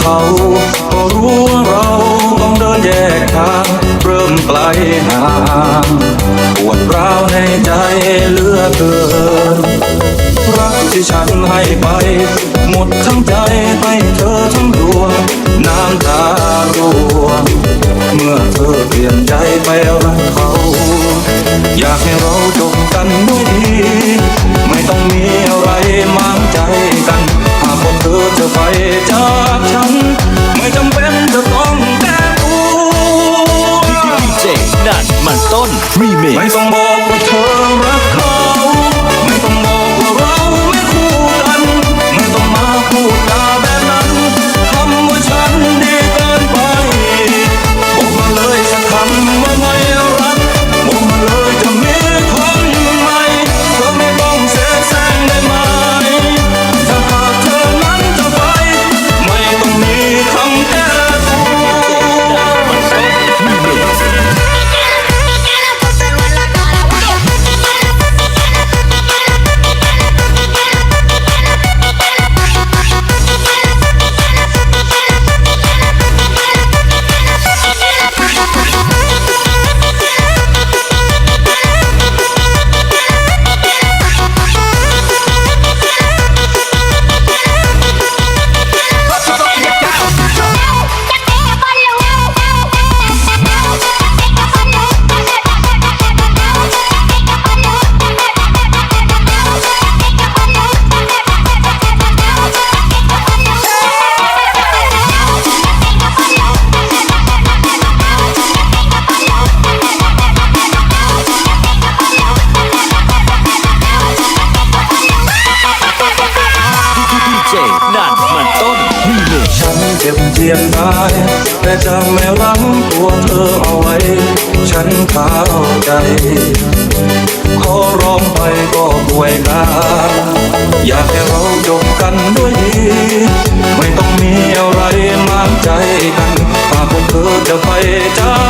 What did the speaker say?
เขา ก็รู้ว่าเราต้องเดินแยกทาง เริ่มไกลห่างปวดร้าวในใจเลือเกิน รักที่ฉันให้ไป หมดทั้งใจให้เธอทั้งดวง น้ำตาร่วงเมื่อเธอเปลี่ยนใจไปรักเขา อยากให้เราจบกันด้วยดี ไม่ต้องมีอะไรมางใจกัน หากคนเธอจะไปจ้า ต้นรีเมไม่คต้องบอกว่าเธอ เจ็บเทียนได้แต่จะไม่รั้งตัวเธอเอาไว้ ฉันเข้าใจ ขอร้องไปก็ป่วยกันอยากให้เราจบกันด้วยดี ไม่ต้องมีอะไรมากใจกันหากเธอจะไปจาก